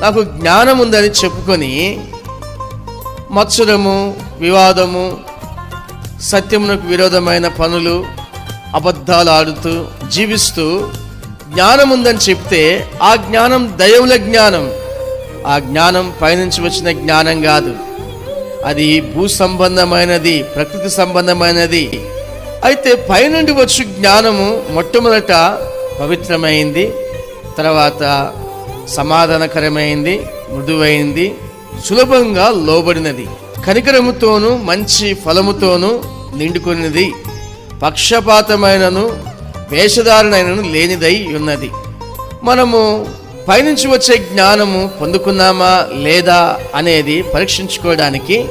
నాకు జ్ఞానం ఉందని చెప్పుకొని మత్సరము వివాదము సత్యమునకు విరోధమైన పనులు అబద్ధాలు ఆడుతూ జీవిస్తూ జ్ఞానం ఉందని చెప్తే ఆ జ్ఞానం దయవుల జ్ఞానం. ఆ జ్ఞానం పైనుంచి వచ్చిన జ్ఞానం కాదు. అది భూ సంబంధమైనది ప్రకృతి సంబంధమైనది. అయితే పైనుండి వచ్చు జ్ఞానము మొట్టమొదట పవిత్రమైంది తర్వాత సమాధానకరమైంది మృదువైంది సులభంగా లోబడినది. కనికరముతోనూ మంచి ఫలముతోనూ నిండుకున్నది. పక్షపాతమైనను వేషధారణైనను లేనిదై ఉన్నది. మనము పైనుంచి వచ్చే జ్ఞానము పొందుకున్నామా లేదా అనేది పరీక్షించుకోవడానికి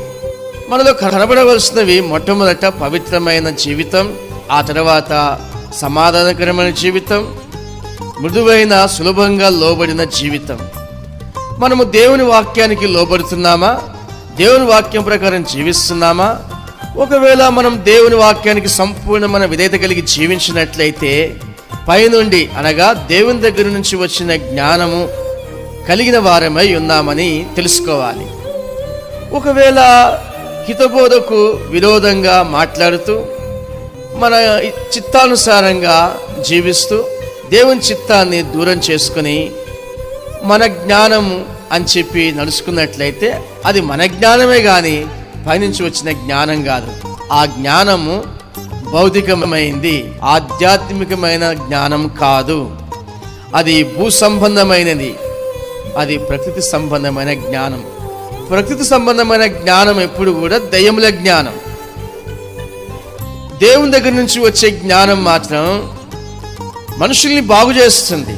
మనలో కనబడవలసినవి మొట్టమొదట పవిత్రమైన జీవితం ఆ తర్వాత సమాధానకరమైన జీవితం మృదువైన సులభంగా లోబడిన జీవితం. మనము దేవుని వాక్యానికి లోబడుతున్నామా? దేవుని వాక్యం ప్రకారం జీవిస్తున్నామా? ఒకవేళ మనం దేవుని వాక్యానికి సంపూర్ణమైన విధేయత కలిగి జీవించినట్లయితే పైనుండి అనగా దేవుని దగ్గర నుంచి వచ్చిన జ్ఞానము కలిగిన వారమై ఉన్నామని తెలుసుకోవాలి. ఒకవేళ హితబోధకు విరోధంగా మాట్లాడుతూ మన చిత్తానుసారంగా జీవిస్తూ దేవుని చిత్తాన్ని దూరం చేసుకొని మన జ్ఞానము అని చెప్పి నడుచుకున్నట్లయితే అది మన జ్ఞానమే కానీ పైనుంచి వచ్చిన జ్ఞానం కాదు. ఆ జ్ఞానము భౌతికమైంది ఆధ్యాత్మికమైన జ్ఞానం కాదు. అది భూ సంబంధమైనది. అది ప్రకృతి సంబంధమైన జ్ఞానం. ప్రకృతి సంబంధమైన జ్ఞానం ఎప్పుడు కూడా దయ్యముల జ్ఞానం. దేవుని దగ్గర నుంచి వచ్చే జ్ఞానం మాత్రం మనుషుల్ని బాగు చేస్తుంది.